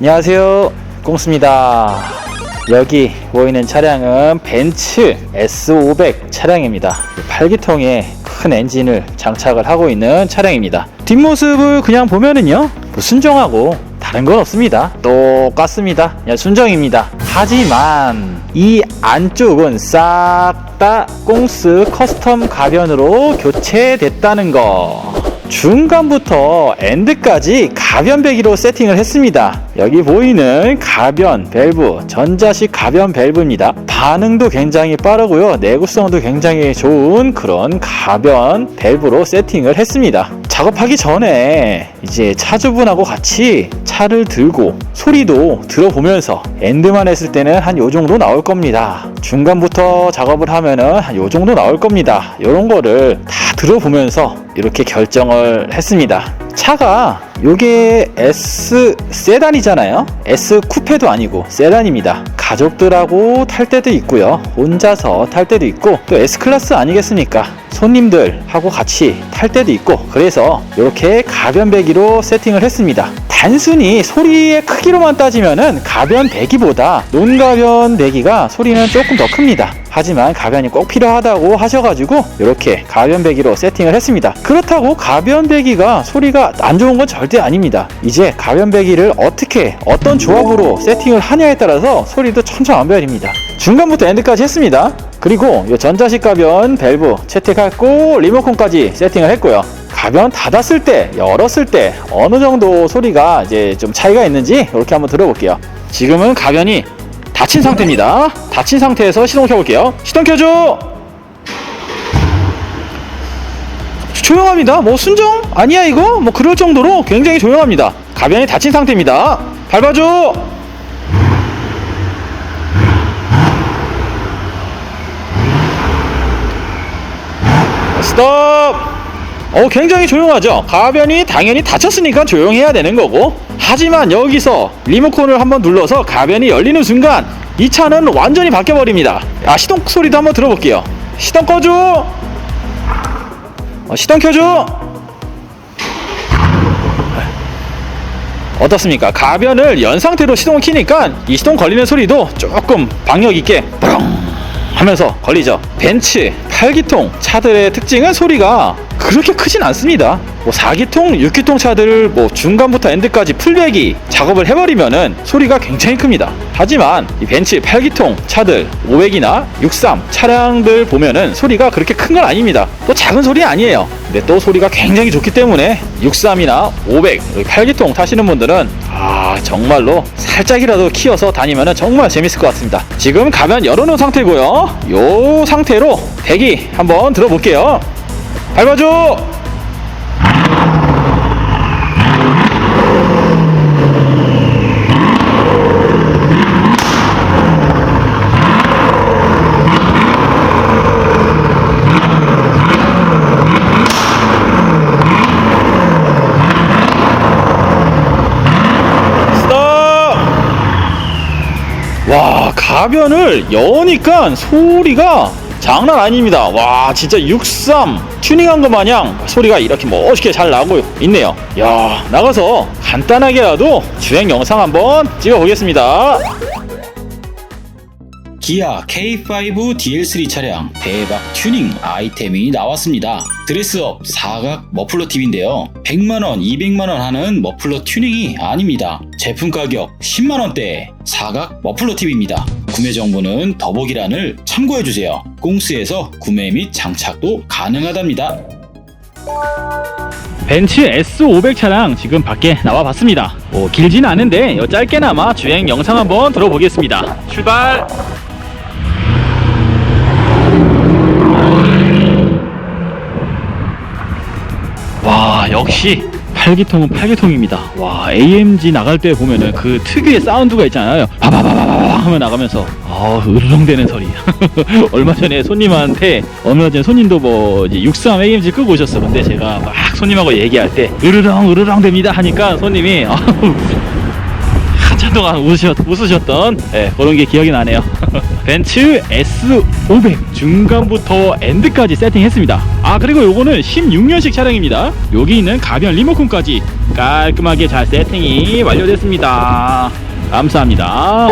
안녕하세요. 꽁스입니다. 여기 보이는 차량은 벤츠 S500 차량입니다. 8기통에 큰 엔진을 장착을 하고 있는 차량입니다. 뒷모습을 그냥 보면은요, 뭐 순정하고 다른 건 없습니다. 똑같습니다. 그냥 순정입니다. 하지만 이 안쪽은 싹 다 꽁스 커스텀 가변으로 교체됐다는 거. 중간부터 엔드까지 가변 배기로 세팅을 했습니다. 여기 보이는 가변 밸브, 전자식 가변 밸브입니다. 반응도 굉장히 빠르고요. 내구성도 굉장히 좋은 그런 가변 밸브로 세팅을 했습니다. 작업하기 전에 이제 차주분하고 같이 차를 들고 소리도 들어보면서 엔드만 했을 때는 한 요 정도 나올 겁니다. 중간부터 작업을 하면은 한 요 정도 나올 겁니다. 요런 거를 다 들어보면서 이렇게 결정을 했습니다. 차가 요게 S 세단이잖아요. S 쿠페도 아니고 세단입니다. 가족들하고 탈 때도 있고요. 혼자서 탈 때도 있고 또 S 클래스 아니겠습니까? 손님들하고 같이 탈 때도 있고 그래서 이렇게 가변 배기로 세팅을 했습니다. 단순히 소리의 크기로만 따지면은 가변 배기보다 논가변 배기가 소리는 조금 더 큽니다. 하지만 가변이 꼭 필요하다고 하셔가지고 이렇게 가변 배기로 세팅을 했습니다. 그렇다고 가변 배기가 소리가 안 좋은 건 절대 아닙니다. 이제 가변 배기를 어떻게 어떤 조합으로 세팅을 하냐에 따라서 소리도 천차만별입니다. 중간부터 엔드까지 했습니다. 그리고 이 전자식 가변 밸브 채택했고 리모컨까지 세팅을 했고요. 가변 닫았을 때, 열었을 때 어느 정도 소리가 이제 좀 차이가 있는지 이렇게 한번 들어볼게요. 지금은 가변이 닫힌 상태입니다. 닫힌 상태에서 시동 켜볼게요. 시동 켜줘! 조용합니다. 뭐 순정? 아니야 이거? 뭐 그럴 정도로 굉장히 조용합니다. 가변이 닫힌 상태입니다. 밟아줘! 스톱! 어, 굉장히 조용하죠? 가변이 당연히 닫혔으니까 조용해야 되는 거고. 하지만 여기서 리모컨을 한번 눌러서 가변이 열리는 순간 이 차는 완전히 바뀌어 버립니다. 아, 시동 소리도 한번 들어볼게요. 시동 꺼줘! 어, 시동 켜줘! 어떻습니까? 가변을 연 상태로 시동을 키니까 이 시동 걸리는 소리도 조금 박력 있게 뿌렁 하면서 걸리죠. 벤츠 8기통 차들의 특징은 소리가 그렇게 크진 않습니다. 뭐 4기통, 6기통 차들 뭐 중간부터 엔드까지 풀배기 작업을 해버리면은 소리가 굉장히 큽니다. 하지만 이 벤츠 8기통 차들 500이나 63 차량들 보면은 소리가 그렇게 큰 건 아닙니다. 또 작은 소리 아니에요. 근데 또 소리가 굉장히 좋기 때문에 63이나 500, 8기통 타시는 분들은 아 정말로 살짝이라도 키워서 다니면은 정말 재밌을 것 같습니다. 지금 가면 열어놓은 상태고요. 요 상태로 대기 한번 들어볼게요. 밟아줘. 스톱! 와 가변을 여니까 소리가 장난 아닙니다. 와 진짜 63 튜닝한 것 마냥 소리가 이렇게 멋있게 잘 나고 있네요. 야 나가서 간단하게라도 주행 영상 한번 찍어 보겠습니다. 기아 K5 DL3 차량 대박 튜닝 아이템이 나왔습니다. 드레스업 사각 머플러 팁인데요. 100만원, 200만원 하는 머플러 튜닝이 아닙니다. 제품 가격 10만원대 사각 머플러 팁입니다. 구매 정보는 더보기란을 참고해주세요. 꽁스에서 구매 및 장착도 가능하답니다. 벤츠 S500 차량 지금 밖에 나와봤습니다. 뭐 길진 않은데 요 짧게나마 주행 영상 한번 들어보겠습니다. 출발! 와 역시 8기통은 8기통입니다. 와 AMG 나갈 때 보면은 그 특유의 사운드가 있잖아요? 바바바바바 하면 나가면서 아 으르렁대는 소리. 얼마 전에 손님한테 얼마 전에 손님도 뭐 이제 63 AMG 끄고 오셨어. 근데 제가 막 손님하고 얘기할 때 으르렁 으르렁 됩니다 하니까 손님이 아우 참 한동안 웃으셨, 웃으셨던 예, 그런 게 기억이 나네요. 벤츠 S500 중간부터 엔드까지 세팅했습니다. 아 그리고 요거는 16년식 차량입니다. 여기 있는 가변 리모컨까지 깔끔하게 잘 세팅이 완료됐습니다. 감사합니다.